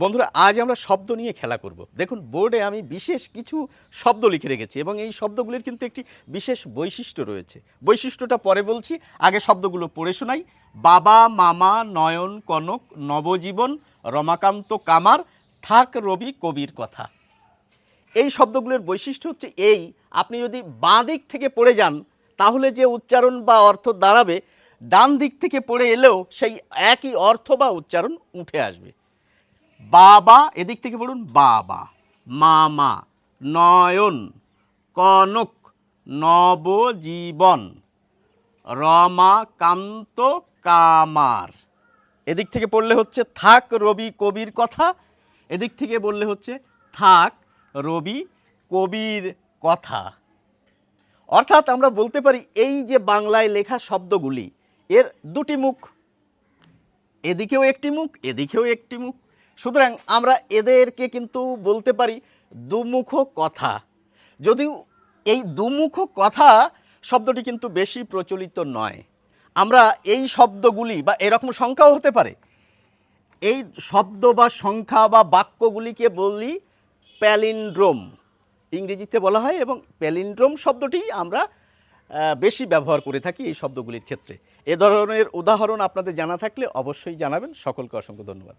বন্ধুরা, আজ আমরা শব্দ নিয়ে খেলা করব। দেখুন, বোর্ডে আমি বিশেষ কিছু শব্দ লিখে রেখেছি এবং এই শব্দগুলির কিন্তু একটি বিশেষ বৈশিষ্ট্য রয়েছে। বৈশিষ্ট্যটা পরে বলছি। আগে শব্দগুলো পড়ে শোনাই। বাবা, মামা, নয়ন, কনক, নবজীবন, রমাকান্ত, কামার, থাক, রবি, কবির কথা। এই শব্দগুলোর বৈশিষ্ট্য হচ্ছে এই, আপনি যদি বাঁ দিক থেকে পড়ে যান, তাহলে যে উচ্চারণ বা অর্থ দাঁড়াবে, ডান দিক থেকে পড়ে এলেও সেই একই অর্থ বা উচ্চারণ উঠে আসবে। বাবা, এদিক থেকে বলুন, বাবা। মামা, নয়ন, কনক, নবজীবন। রমাকান্ত কামার। এদিক থেকে পড়লে হচ্ছে, থাক রবি কবির কথা। এদিক থেকে বললে হচ্ছে, থাক রবি কবির কথা। অর্থাৎ আমরা বলতে পারি, এই যে বাংলায় লেখা শব্দগুলি, এর দুটি মুখ। এদিকেও একটি মুখ, এদিকেও একটি মুখ। সুতরাং আমরা এদেরকে কিন্তু বলতে পারি দুমুখ কথা। যদিও এই দুমুখ কথা শব্দটি কিন্তু বেশি প্রচলিত নয়। আমরা এই শব্দগুলি বা এরকম সংখ্যাও হতে পারে। এই শব্দ বা সংখ্যা বা বাক্যগুলিকে বলি প্যালিন্ড্রোম। ইংরেজিতে বলা হয় এবং প্যালিন্ড্রোম শব্দটি আমরা বেশি ব্যবহার করে থাকি এই শব্দগুলির ক্ষেত্রে। এ ধরনের উদাহরণ আপনাদের জানা থাকলে অবশ্যই জানাবেন। সকলকে অসংখ্য ধন্যবাদ।